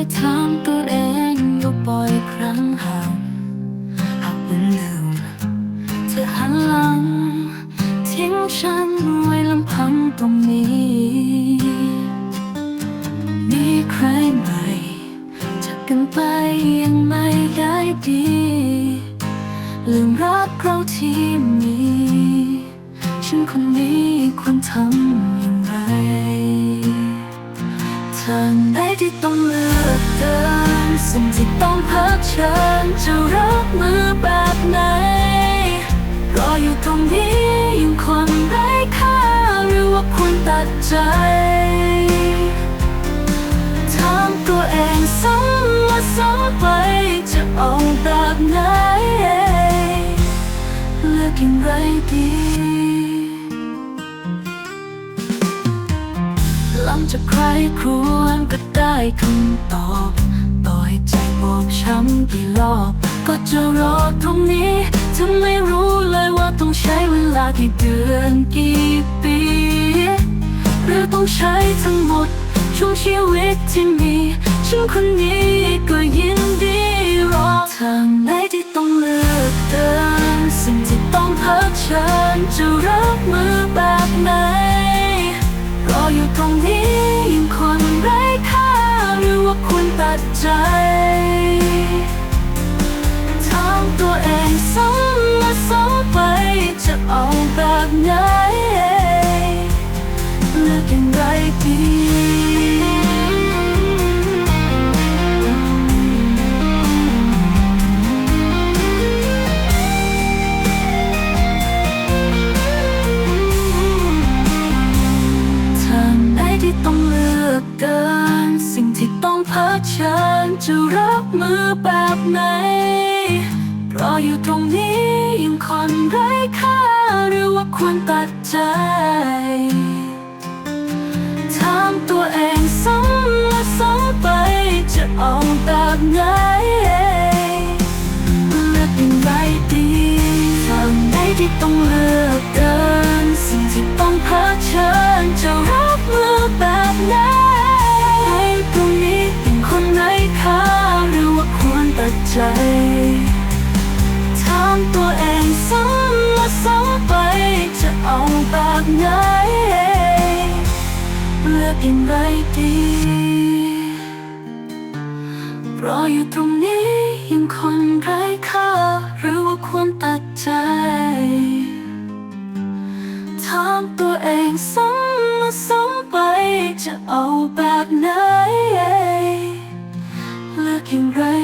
ยถามตัวเองอยู่บ่อยครั้งหากหากมันลืมเธอหันหลัง ทิ้งฉันไว้ลำพังตรงนี้ มีใครใหม่จากกันไปยังไม่ได้ดี ลืมรักเราที่มี ฉันคนนี้ควรทำ ทางไหนที่ต้องเลือกเดินสิ่งที่ต้องเผชิญจะรับมือแบบไหน รออยู่ตรงนี้ยังคนไร้ค่าหรือว่าควรตัดใจถามตัวเองซ้ำมาซ้ำไปจะเอาแบบไหนเลือกอย่างไรดี จากใครครวญก็ได้คำตอบต่อให้ใจบอบช้ำกี่รอบ ก็จะรอตรงนี้จะไม่รู้เลยว่าต้องใช้เวลากี่เดือนกี่ปี หรือต้องใช้ทั้งหมดช่วงชีวิตที่มีฉันคนนี้ก็ยินดีรอทางไหนที่ต้องเลือกเดินสิ่งที่ต้องเผชิญจะรับมือ ดใจถามตัวเองซ้ำมาซ้ำไปจะเอาแบบไหนเลือกอย่างไรดีทางไหนที่ต้องเลือกเดิน ที่ต้องเผชิญจะรับมือแบบไหนรออยู่ตรงนี้ยังคนไร้ค่าหรือว่าควรตัดใจถามตัวเองซ้ำและซ้ำไปจะเอาแบบไหนเลือกอย่างไรดีฝั่งไหนที่ต้องเลือกเดินสิ่งที่ต้องเผชิญจะรับมือแบบไหน ใจถามตัวเองซ้ำและซ้ำไป จะเอาแบบไหนเลือกอย่างไรดีรออยู่ตรงนี้ยังคนไร้ค่าหรือว่าควรตัดใจถามตัวเองซ้ำมาซ้ำไป จะเอาแบบไหนเลือกอย่างไร